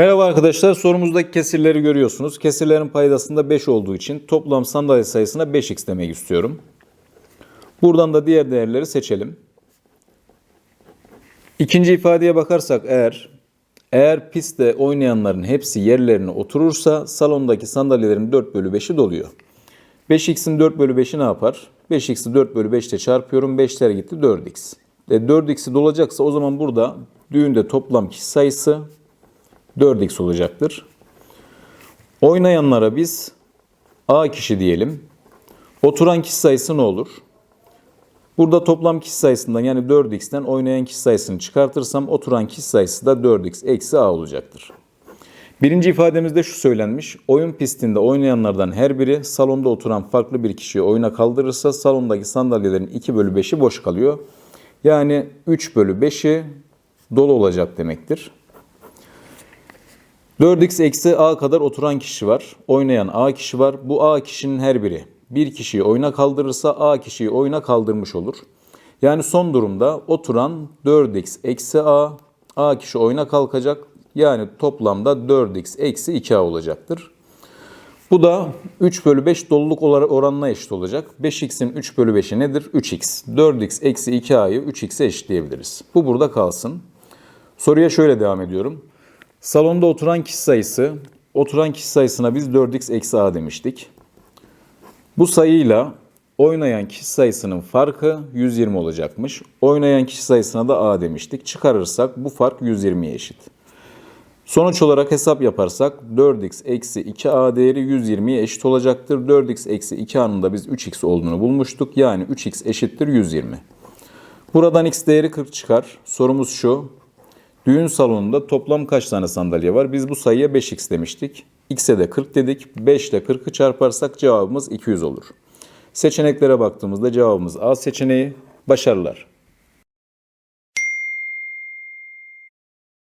Merhaba arkadaşlar. Sorumuzdaki kesirleri görüyorsunuz. Kesirlerin paydasında 5 olduğu için toplam sandalye sayısına 5x demek istiyorum. Buradan da diğer değerleri seçelim. İkinci ifadeye bakarsak eğer eğer pistte oynayanların hepsi yerlerine oturursa salondaki sandalyelerin 4 bölü 5'i doluyor. 5x'in 4 bölü 5'i ne yapar? 5x'i 4 bölü 5 ile çarpıyorum. 5'ler gitti 4x. E 4x'i dolacaksa o zaman burada düğünde toplam kişi sayısı 4x olacaktır. Oynayanlara biz A kişi diyelim. Oturan kişi sayısı ne olur? Burada toplam kişi sayısından yani 4x'ten oynayan kişi sayısını çıkartırsam oturan kişi sayısı da 4x eksi A olacaktır. Birinci ifademizde şu söylenmiş. Oyun pistinde oynayanlardan her biri salonda oturan farklı bir kişiyi oyuna kaldırırsa salondaki sandalyelerin 2 bölü 5'i boş kalıyor. Yani 3 bölü 5'i dolu olacak demektir. 4x eksi a kadar oturan kişi var. Oynayan a kişi var. Bu a kişinin her biri bir kişiyi oyuna kaldırırsa a kişiyi oyuna kaldırmış olur. Yani son durumda oturan 4x eksi a, a kişi oyuna kalkacak. Yani toplamda 4x eksi 2a olacaktır. Bu da 3 bölü 5 doluluk oranına eşit olacak. 5x'in 3 bölü 5'i nedir? 3x. 4x eksi 2a'yı 3x'e eşitleyebiliriz. Bu burada kalsın. Soruya şöyle devam ediyorum. Salonda oturan kişi sayısı, oturan kişi sayısına biz 4x eksi a demiştik. Bu sayıyla oynayan kişi sayısının farkı 120 olacakmış. Oynayan kişi sayısına da a demiştik. Çıkarırsak bu fark 120'ye eşit. Sonuç olarak hesap yaparsak 4x eksi 2a değeri 120'ye eşit olacaktır. 4x eksi 2a'nın da biz 3x olduğunu bulmuştuk. Yani 3x eşittir 120. Buradan x değeri 40 çıkar. Sorumuz şu. Düğün salonunda toplam kaç tane sandalye var? Biz bu sayıya 5x demiştik. X'e de 40 dedik. 5 ile 40'ı çarparsak cevabımız 200 olur. Seçeneklere baktığımızda cevabımız A seçeneği. Başarılar.